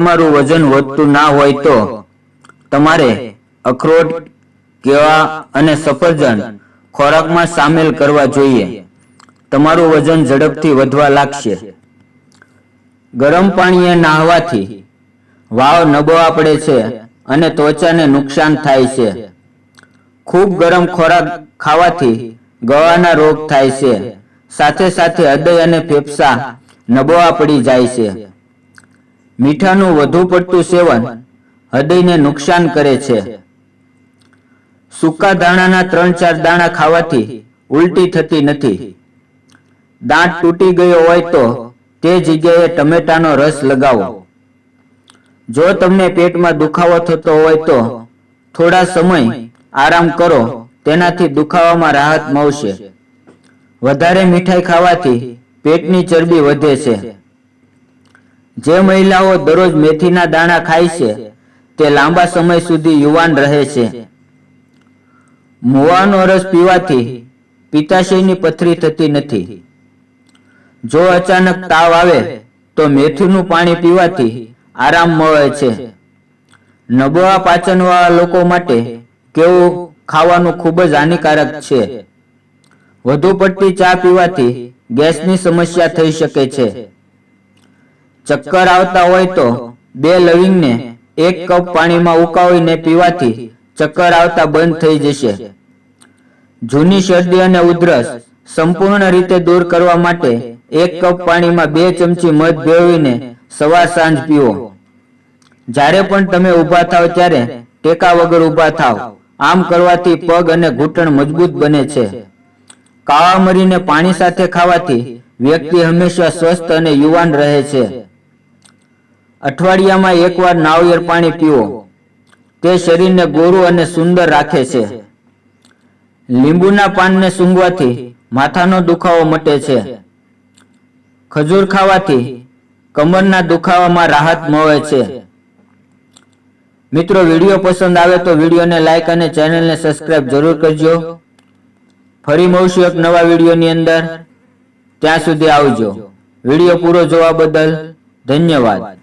તમારું વજન વધતું ના હોય તો તમારે અખરોટ, કેળા અને સફરજન ખોરાકમાં સામેલ કરવા જોઈએ. તમારું વજન ઝડપથી વધવા લાગશે. ગરમ પાણીએ નાહવાથી વાવ નબળા પડે છે અને ત્વચાને નુકસાન થાય છે. ખૂબ ગરમ ખોરાક ખાવાથી ગળાના રોગ થાય છે. સાથે સાથે હૃદય અને ફેફસા નબળા પડી જાય છે. મીઠાનું વધુ પડતું સેવન હૃદયને નુકસાન કરે છે. સૂકા દાણાના ત્રણ ચાર દાણા ખાવાથી ઉલટી થતી નથી. દાંત તૂટી ગયો હોય તો તે જગ્યાએ ટમેટાનો રસ લગાવો. જો તમને પેટમાં દુખાવો થતો હોય તો થોડા સમય આરામ કરો, તેનાથી દુખાવામાં રાહત મળશે. વધારે મીઠાઈ ખાવાથી પેટની ચરબી વધે છે. જે મહિલાઓ દરરોજ મેથીના દાણા ખાય છે, તે લાંબા સમય સુધી યુવાન રહે છે. મુવાનો રસ પીવાથી પિત્તાશયની પથરી થતી નથી. જો અચાનક તાવ આવે, તો મેથીનું પાણી પીવાથી આરામ મળે છે. નબળા પાચનવાળા લોકો માટે કેવું ખાવાનું ખૂબ જ હાનિકારક છે. વધુ પડતી ચા પીવાથી ગેસની સમસ્યા થઈ શકે છે. ચક્કર આવતા હોય તો બે લવિંગને એક કપ પાણીમાં ઉકાળીને પીવાથી ચક્કર આવતા બંધ થઈ જશે. જૂની શરદી અને ઉધરસ સંપૂર્ણ રીતે દૂર કરવા માટે એક કપ પાણીમાં બે ચમચી મધ ભેળવીને સવાર સાંજ પીવો. જ્યારે પણ તમે ઊભા થાવ ત્યારે ટેકા વગર ઊભા થાવ. આમ કરવાથી પગ અને ઘૂંટણ મજબૂત બને છે. કાળા મરીને પાણી સાથે ખાવાથી વ્યક્તિ હંમેશા સ્વસ્થ અને યુવાન રહે છે. અઠવાડિયામાં એકવાર નાળિયેર પાણી પીવો. તે શરીરને ગોરું અને સુંદર રાખે છે. લીંબુના પાનને સૂંઘવાથી માથાનો દુખાવો મટે છે. ખજૂર ખાવાથી કમરના દુખાવામાં રાહત મળે છે. મિત્રો, વીડિયો પસંદ આવે તો વિડીયોને લાઈક અને ચેનલને સબસ્ક્રાઇબ જરૂર કરજો. ફરી મળશું એક નવા વિડીયોની અંદર. ત્યાં સુધી આવજો. વીડિયો પૂરો જોવા બદલ ધન્યવાદ.